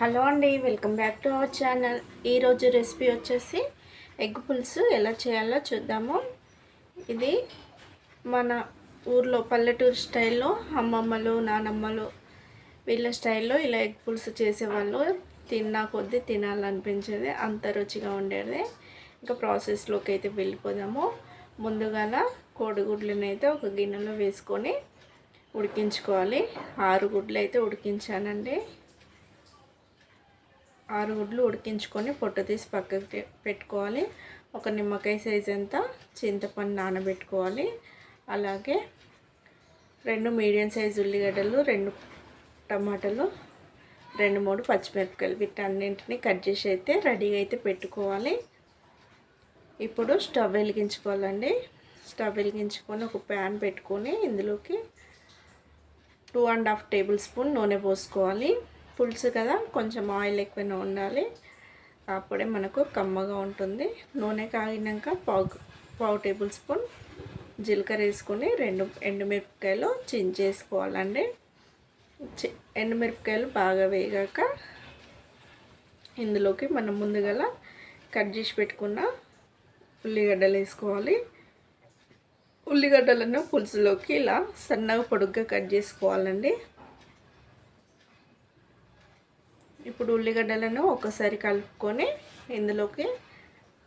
Hello అండి welcome back to our channel. ఈరోజు recipe వచ్చేసి ఎగ్ పులుసు ఎలా చేయాలో చూద్దాము. ఇది మన ఊర్లో పల్లెటూరు స్టైల్లో అమ్మమ్మలు నానమ్మలు వీళ్ళ స్టైల్లో ఇలా ఎగ్ పులుసు చేసేవాళ్ళు. తిన్నా కొద్దీ తినాలనిపించేది అంత రుచిగా ఉండేది. ఇంకా ప్రాసెస్లోకి అయితే వెళ్ళిపోదాము. ముందుగాల కోడిగుడ్లను అయితే ఒక గిన్నెలో వేసుకొని ఉడికించుకోవాలి. ఆరు గుడ్లు అయితే ఉడికించానండి. ఆరు గుడ్లు ఉడికించుకొని పొట్టు తీసి పక్కకి పెట్టుకోవాలి. ఒక నిమ్మకాయ సైజ్ అంతా చింతపండు నానబెట్టుకోవాలి. అలాగే రెండు మీడియం సైజ్ ఉల్లిగడ్డలు రెండు టమాటాలు రెండు మూడు పచ్చిమిరపకాయలు. వీటన్నింటిని కట్ చేసి అయితే రెడీగా అయితే పెట్టుకోవాలి. ఇప్పుడు స్టవ్ వెలిగించుకోవాలండి. స్టవ్ వెలిగించుకొని ఒక ప్యాన్ పెట్టుకొని ఇందులోకి two and half tablespoon నూనె పోసుకోవాలి. పులుసు కదా కొంచెం ఆయిల్ ఎక్కువనే ఉండాలి. అప్పుడే మనకు కమ్మగా ఉంటుంది. నూనె కాగినాక పావు పావు టేబుల్ స్పూన్ జీలకర్ర వేసుకొని రెండు ఎండుమిరపకాయలు చించేసుకోవాలండి ఎండుమిరపకాయలు బాగా వేగాక ఇందులోకి మనం ముందుగల కట్ చేసి పెట్టుకున్న ఉల్లిగడ్డలు వేసుకోవాలి. ఉల్లిగడ్డలను పులుసులోకి ఇలా సన్నగా పొడుగ్గా కట్ చేసుకోవాలండి. ఇప్పుడు ఉల్లిగడ్డలను ఒకసారి కలుపుకొని ఇందులోకి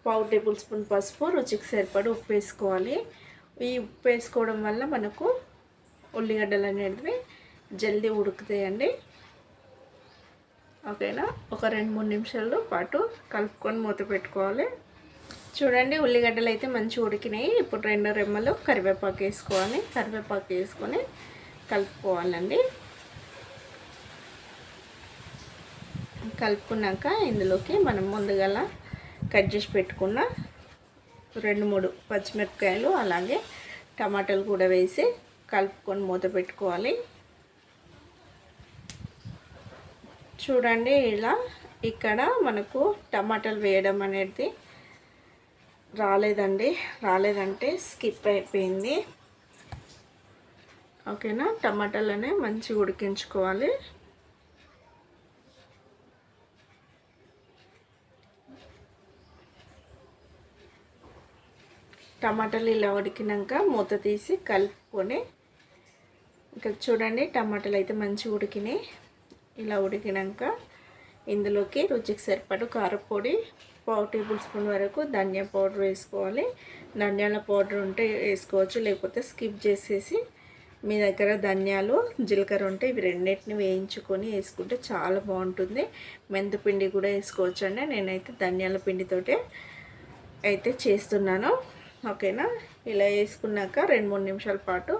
పావు టేబుల్ స్పూన్ పసుపు రుచికి సరిపడి ఉప్పు వేసుకోవాలి. ఈ ఉప్పు వేసుకోవడం వల్ల మనకు ఉల్లిగడ్డలు అనేటివి జల్దీ ఉడుకుతాయండి. ఓకేనా? ఒక రెండు మూడు నిమిషాలు పాటు కలుపుకొని మూత పెట్టుకోవాలి. చూడండి ఉల్లిగడ్డలు అయితే మంచిగా ఉడికినాయి. ఇప్పుడు రెండు రెమ్మలు కరివేపాకు వేసుకోవాలి. కరివేపాకు వేసుకొని కలుపుకోవాలండి. కలుపుకున్నాక ఇందులోకి మనం ముందుగల కట్ చేసి పెట్టుకున్న రెండు మూడు పచ్చిమిరపకాయలు అలాగే టమాటాలు కూడా వేసి కలుపుకొని మూత పెట్టుకోవాలి. చూడండి ఇలా ఇక్కడ మనకు టమాటాలు వేయడం అనేది రాలేదండి. రాలేదంటే స్కిప్ అయిపోయింది. ఓకేనా? టమాటాలనే మంచిగా ఉడికించుకోవాలి. టమాటాలు ఇలా ఉడికినాక మూత తీసి కలుపుకొని ఇక్కడ చూడండి టమాటాలు అయితే మంచిగా ఉడికినాయి. ఇలా ఉడికినాక ఇందులోకి రుచికి సరిపడు కారపొడి పావు టేబుల్ స్పూన్ వరకు ధనియా పౌడర్ వేసుకోవాలి. ధనియాల పౌడర్ ఉంటే వేసుకోవచ్చు లేకపోతే స్కిప్ చేసేసి మీ దగ్గర ధనియాలు జీలకర్ర ఉంటే ఇవి రెండింటిని వేయించుకొని వేసుకుంటే చాలా బాగుంటుంది. మెంతిపిండి కూడా వేసుకోవచ్చు అండి నేనైతే ధనియాల పిండితోటే అయితే చేస్తున్నాను. ఓకేనా? ఇలా వేసుకున్నాక రెండు మూడు నిమిషాల పాటు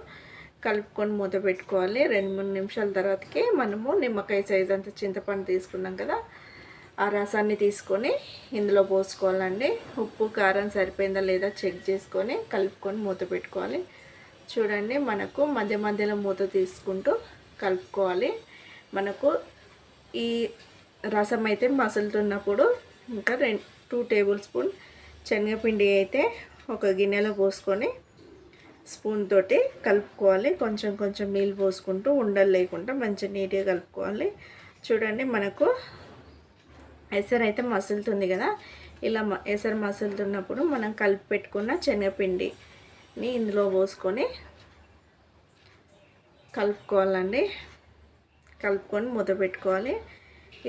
కలుపుకొని మూత పెట్టుకోవాలి. రెండు మూడు నిమిషాల తర్వాతకి మనము నిమ్మకాయ సైజ్ అంత చింతపండు తీసుకున్నాం కదా ఆ రసాన్ని తీసుకొని ఇందులో పోసుకోవాలండి. ఉప్పు కారం సరిపోయిందా లేదా చెక్ చేసుకొని కలుపుకొని మూత పెట్టుకోవాలి. చూడండి మనకు మధ్య మధ్యలో మూత తీసుకుంటూ కలుపుకోవాలి. మనకు ఈ రసం అయితే మసులుతున్నప్పుడు ఇంకా రెండు టూ టేబుల్ స్పూన్ శనగపిండి అయితే ఒక గిన్నెలో పోసుకొని స్పూన్ తోటి కలుపుకోవాలి. కొంచెం కొంచెం నీళ్ళు పోసుకుంటూ ఉండలు లేకుండా మంచి నీట్గా కలుపుకోవాలి. చూడండి మనకు ఎసరు అయితే మసులుతుంది కదా. ఇలా ఎసరు మసులుతున్నప్పుడు మనం కలిపి పెట్టుకున్న శనగపిండిని ఇందులో పోసుకొని కలుపుకోవాలండి. కలుపుకొని మూత పెట్టుకోవాలి.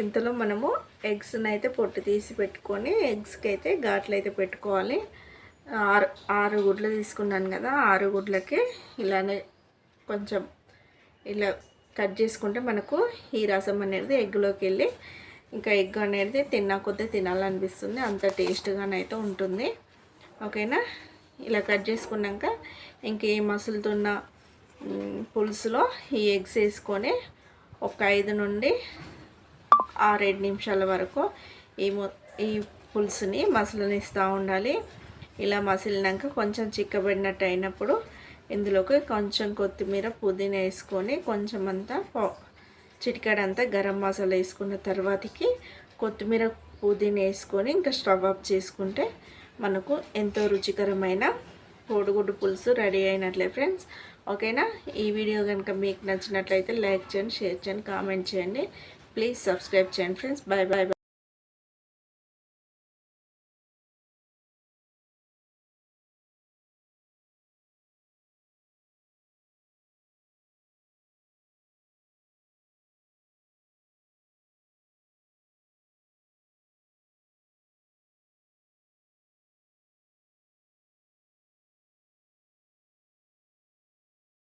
ఇంతలో మనము ఎగ్స్ని అయితే పొట్టు తీసి పెట్టుకొని ఎగ్స్కి అయితే ఘాట్లు అయితే పెట్టుకోవాలి. ఆరు ఆరు గుడ్లు తీసుకున్నాను కదా ఆరు గుడ్లకి ఇలానే కొంచెం ఇలా కట్ చేసుకుంటే మనకు ఈ రసం అనేది ఎగ్లోకి వెళ్ళి ఇంకా ఎగ్ అనేది తిన్నా కొద్దీ తినాలనిపిస్తుంది. అంత టేస్ట్గానైతే ఉంటుంది. ఓకేనా? ఇలా కట్ చేసుకున్నాక ఇంకే మసులుతున్న పులుసులో ఈ ఎగ్స్ వేసుకొని ఒక ఐదు నుండి ఆరేడు నిమిషాల వరకు ఈ మొ- ఈ పులుసుని మసలనిస్తూ ఉండాలి. ఇలా మసిలినాక కొంచెం చిక్కబడినట్టు అయినప్పుడు ఇందులోకి కొంచెం కొత్తిమీర పుదీనా వేసుకొని కొంచెం అంతా చిటికాడంతా గరం మసాలా వేసుకున్న తర్వాతకి కొత్తిమీర పుదీనా వేసుకొని ఇంకా స్టవ్ ఆఫ్ చేసుకుంటే మనకు ఎంతో రుచికరమైన కోడిగుడ్డు పులుసు రెడీ అయినట్లే ఫ్రెండ్స్. ఓకేనా? ఈ వీడియో కనుక మీకు నచ్చినట్లయితే లైక్ చేయండి షేర్ చేయండి కామెంట్ చేయండి. ప్లీజ్ సబ్స్క్రైబ్ చేయండి ఫ్రెండ్స్. Bye bye